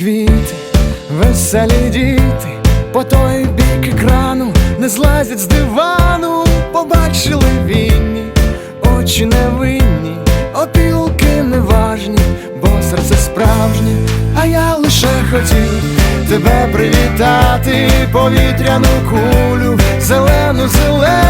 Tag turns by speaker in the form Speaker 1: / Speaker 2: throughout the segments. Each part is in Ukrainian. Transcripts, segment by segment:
Speaker 1: Веселі діти. По той бік екрану не злазять з дивану, побачили вінні, очі невинні, опілки неважні, бо серце справжнє, а я лише хотів тебе привітати, повітряну кулю, зелену, зелену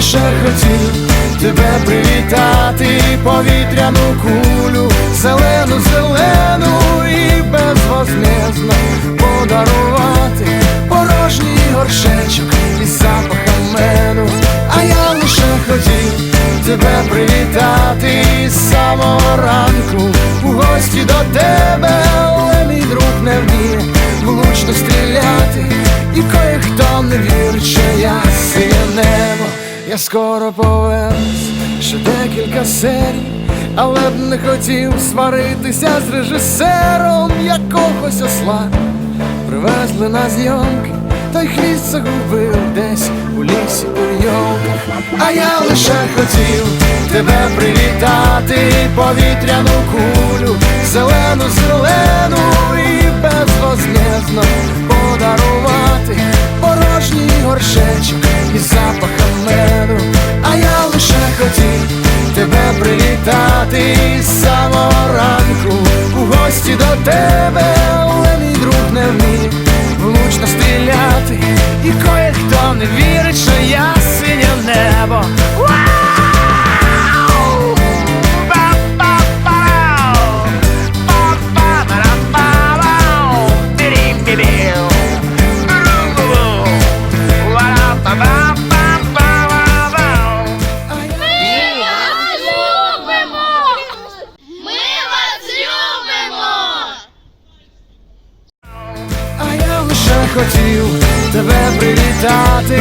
Speaker 1: лише хотів тебе привітати, повітряну кулю, зелену, зелену і безвозмездно подарувати порожній горшечок із запахом меду, а я лише хотів тебе привітати з самого ранку. У гості до тебе, але мій друг не вміє влучно стріляти, і кое-хто не вірить, що я синє небо, я скоро повернусь, ще декілька серій, але б не хотів сваритися з режисером якогось осла. Привезли на зйомки, той хвіст загубив десь у лісі у йолках. А я лише хотів тебе привітати, повітряну кулю, тебе з самого ранку. У гості до тебе, але мій друг не вміє. Влучно стріляти, і кое-хто не вірить, що я хотів тебе привітати,